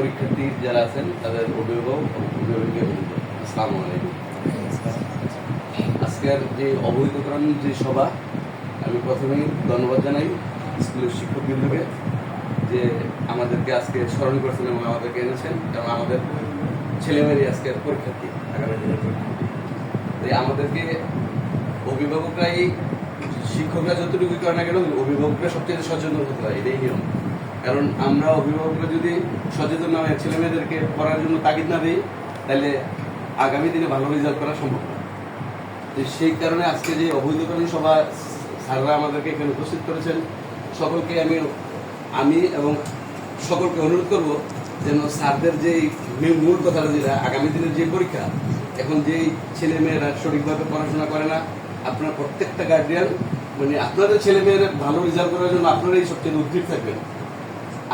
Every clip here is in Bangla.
পরীক্ষার্থী যারা আছেন, তাদের অভিভাবক অভিভাবককে আলাইকুম। আজকের যে অবহিতকরণ যে সভা, আমি প্রথমেই ধন্যবাদ জানাই স্কুলের শিক্ষক শিক্ষকবৃন্দকে যে আমাদেরকে আজকে স্মরণ করেছেন এবং আমাদেরকে এনেছেন। এবং আমাদের ছেলেমেয়েরই আজকের পরীক্ষার্থী আগামী দিনের পরীক্ষার্থী তাই আমাদেরকে অভিভাবকরাই, শিক্ষকরা যতটুকু করে না কেন, অভিভাবকরা সবচেয়ে সচেতন হতে হয়। এটাই নিয়ম। কারণ আমরা অভিভাবকরা যদি সচেতন না হয়ে ছেলে মেয়েদেরকে পড়ার জন্য তাগিদ না দিই, তাহলে আগামী দিনে ভালো রেজাল্ট করা সম্ভব না। তো সেই কারণে আজকে যে অবৈধকরণ সভা, স্যাররা আমাদেরকে এখানে উপস্থিত করেছেন, সকলকে আমি আমি এবং সকলকে অনুরোধ করব যেন স্যারদের যে মূল কথাটা যেটা, আগামী দিনের যে পরীক্ষা, এখন যেই ছেলে মেয়েরা সঠিকভাবে পড়াশোনা করে না, আপনার প্রত্যেকটা গার্ডিয়ান মানে আপনাদের ছেলে মেয়ের ভালো রেজাল্ট করার জন্য আপনারাই সবচেয়ে উদ্গ্রীব থাকবেন।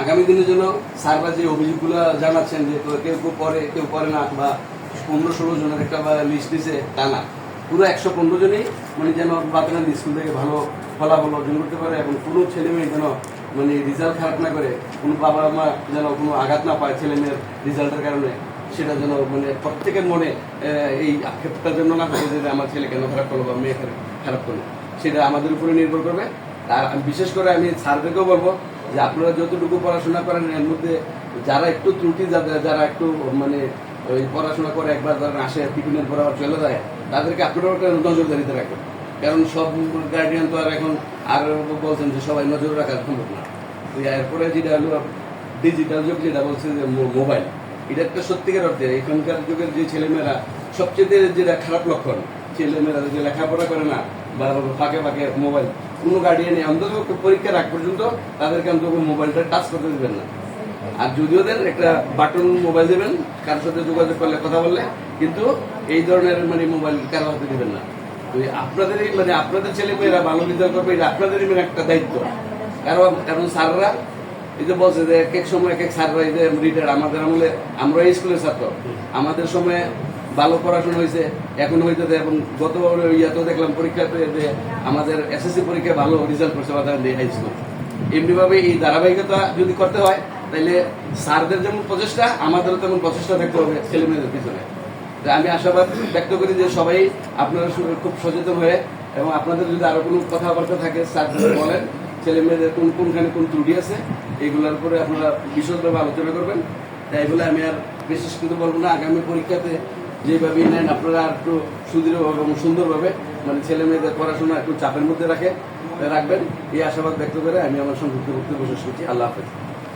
আগামী দিনের জন্য স্যাররা যে অভিযোগগুলো জানাচ্ছেন যে কেউ কেউ পরে কেউ পরে না, বা পনেরো ষোলো জনের একটা লিস্ট দিছে, তা না। পুরো একশো পনেরো জনই মানে যেন বাচ্চারা স্কুল থেকে ভালো ফলাফল অর্জন করতে পারে এবং কোনো ছেলে মেয়ে যেন মানে রেজাল্ট খারাপ না করে, কোনো বাবা মা যেন কোনো আঘাত না পায় ছেলে মেয়ের রেজাল্টের কারণে, সেটা যেন মানে প্রত্যেকের মনে এই আক্ষেপটার জন্য না থাকে যে আমার ছেলে কেন খারাপ করল বা মেয়ে খারাপ করল। সেটা আমাদের উপরে নির্ভর করবে। আর বিশেষ করে আমি স্যারদেরকেও বলব যে আপনারা যতটুকু পড়াশোনা করেন, এর মধ্যে যারা একটু ত্রুটি যাদের যারা একটু মানে ওই পড়াশোনা করে একবার ধরেন আসে, টিফিনের পর আবার চলে যায়, তাদেরকে আপনারাও একটা নজরদারিতে রাখবেন কারণ সব গার্ডিয়ান তো আর এখন আর বলছেন যে সবাই নজর রাখা সম্ভব না। তো এরপরে যেটা হলো ডিজিটাল যুগ যেটা বলছে যে মোবাইল এটা একটা সত্যিকার অর্থে এখনকার যুগের যে ছেলেমেয়েরা, সবচেয়ে যেটা খারাপ লক্ষণ, ছেলেমেয়েরা যে লেখাপড়া করে না, বা ফাঁকে ফাঁকে মোবাইল কোনো গার্ডিয়ানে অন্তত পরীক্ষার আগ পর্যন্ত তাদেরকে অন্তত মোবাইলটা টাচ করতে দেবেন না। আর যদিও দেন একটা বাটন মোবাইল দেবেন, কারোর সাথে যোগাযোগ করলে, কথা বললে, কিন্তু এই ধরনের মানে মোবাইল কারও হাতে দেবেন না। আপনাদেরই মানে আপনাদের ছেলে মেয়েরা ভালো রেজাল্ট করবে, এটা আপনাদেরই মানে একটা দায়িত্ব। কারণ কারণ স্যাররা, এই যে বলছে যে এক এক সময় এক এক স্যাররা এই যে রিটায়ার আমাদের আমলে আমরা এই স্কুলের ছাত্র। আমাদের সময় ভালো পড়াশোনা হয়েছে, এখন হইতেছে এবং গত ইয়াতেও দেখলাম পরীক্ষাতে যে আমাদের এসএসসি পরীক্ষায় ভালো রেজাল্ট করছে আমাদের হাই স্কুল এমনিভাবে এই ধারাবাহিকতা যদি করতে হয় তাহলে স্যারদের যেমন প্রচেষ্টা, আমাদেরও তেমন প্রচেষ্টা থাকতে হবে ছেলে মেয়েদের পিছনে। তো আমি আশাবাদ ব্যক্ত করি যে সবাই আপনারা খুব সচেতন হয়ে এবং আপনাদের যদি আরও কোনো কথাবার্তা থাকে, স্যার যদি বলেন ছেলে মেয়েদের কোন কোনখানে কোন ত্রুটি আছে, এগুলোর উপরে আপনারা বিশদভাবে আলোচনা করবেন। তাই বলে আমি আর বিশেষ কিন্তু বলব না। আগামী পরীক্ষাতে যেভাবে নেন, আপনারা একটু সুদৃঢ়ভাবে এবং সুন্দরভাবে মানে ছেলে মেয়েদের পড়াশোনা একটু চাপের মধ্যে রাখে, রাখবেন। এই আশাবাদ ব্যক্ত করে আমি আমার সংক্ষিপ্ত বক্তব্য শেষ করছি। আল্লাহ হাফেজ।